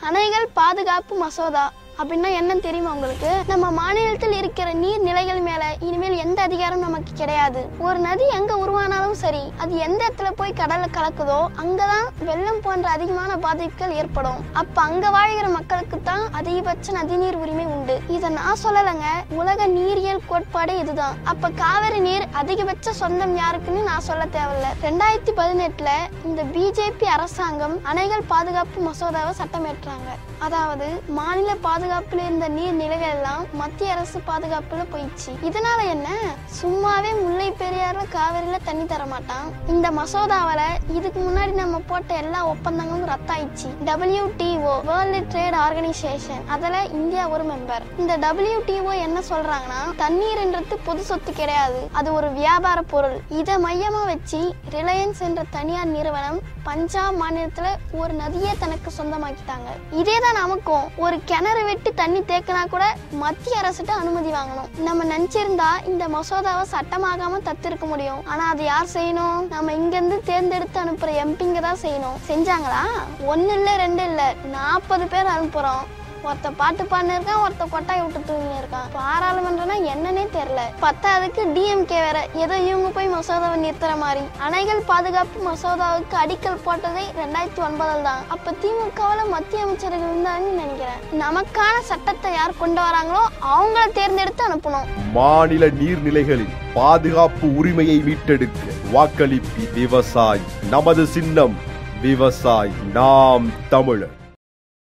அணைகள் பாதுகாப்பு மசோதா. அப்படின்னா என்னன்னு தெரியுமா உங்களுக்கு? நம்ம மாநிலத்தில் இருக்கிற நீர் நிலைகள் மேல இனிமேல் எந்த அதிகாரம் நமக்கு கிடையாது. ஒரு நதி எங்க உருவானாலும் சரி அது எந்த இடத்துல போய் கடல்ல கலக்குதோ அங்கதான் வெள்ளம் போன்ற அதிகமான பாதிப்புகள் ஏற்படும். அப்ப அங்க வாழ்கிற மக்களுக்கு தான் அதிகபட்ச நதிநீர் உரிமை உண்டு. இத நான் சொல்லலைங்க உலக நீரியல் கோட்பாடு இதுதான். அப்ப காவிரி நீர் அதிகபட்ச சொந்தம் யாருக்குன்னு நான் சொல்ல தேவையில்ல. ரெண்டாயிரத்தி பதினெட்டுல இந்த பிஜேபி அரசாங்கம் அணைகள் பாதுகாப்பு மசோதாவை சட்டமேற்றாங்க. அதாவது மாநில பாதுகாப்புல இருந்த நீர் நிலைகள் எல்லாம் மத்திய அரசு பாதுகாப்புல போயிடுச்சு. இதனால என்ன? சும்மாவே முல்லை பெரியாறுல காவிரியில தண்ணி தர மாட்டான். இந்த மசோதாவால இதுக்கு முன்னாடி நம்ம போட்ட எல்லா ஒப்பந்தங்களும் ரத்தாயிடுச்சு. டபிள்யூ டி ஓ ஆர்கனைசேஷன் அதுல இந்தியா ஒரு மெம்பர் இந்த டபிள்யூடிஓ என்ன சொல்றாங்கன்னா தண்ணீர்ன்றது பொது சொத்து கிடையாது. அது ஒரு வியாபார பொருள். இதை மையமா வச்சு ரிலையன்ஸ் என்ற தனியார் நிறுவனம் பஞ்சாப் மாநிலத்துல ஒரு நதியை தனக்கு சொந்தமாக்கிட்டாங்க. இதே தான் நமக்கும். ஒரு கிணறு வெட்டி தண்ணி தேக்கினா கூட மத்திய அரசுட்ட அனுமதி வாங்கணும். நம்ம நினைச்சிருந்தா இந்த மசோதாவை சட்டமாகாம தத்திருக்க முடியும். ஆனா அது யார் செய்யணும்? நம்ம இங்க இருந்து தேர்ந்தெடுத்து அனுப்புற எம்பிங்க தான் செய்யணும். செஞ்சாங்களா? ஒன்னு இல்ல ரெண்டு இல்ல. நாற்பது பேர் அனுப்புறோம் ஒருத்த பாட்டு பாடினிருக்கான் ஒருத்த கொட்டாய் விட்டு தூங்கி இருக்கான் பாராளுமன்றம்னா என்னன்னே தெரியல. பத்தாவதுக்கு டிஎம்கே வேற. ஏதோ இவங்க போய் மசோதாவை நிறுத்துற மாதிரி. அணைகள் பாதுகாப்பு மசோதாவுக்கு அடிக்கல் போட்டதே ரெண்டாயிரத்தி ஒன்பதில் தான். அப்ப திமுகவில் மத்திய அமைச்சர்கள் இருந்தாங்கன்னு நினைக்கிறேன். நமக்கான சட்டத்தை யார் கொண்டு வராங்களோ அவங்கள தேர்ந்தெடுத்து அனுப்பணும். மாநில நீர்நிலைகளில் பாதுகாப்பு உரிமையை மீட்டெடுக்க வாக்களிப்பு விவசாயி. நமது சின்னம் விவசாய் நாம் தமிழர்.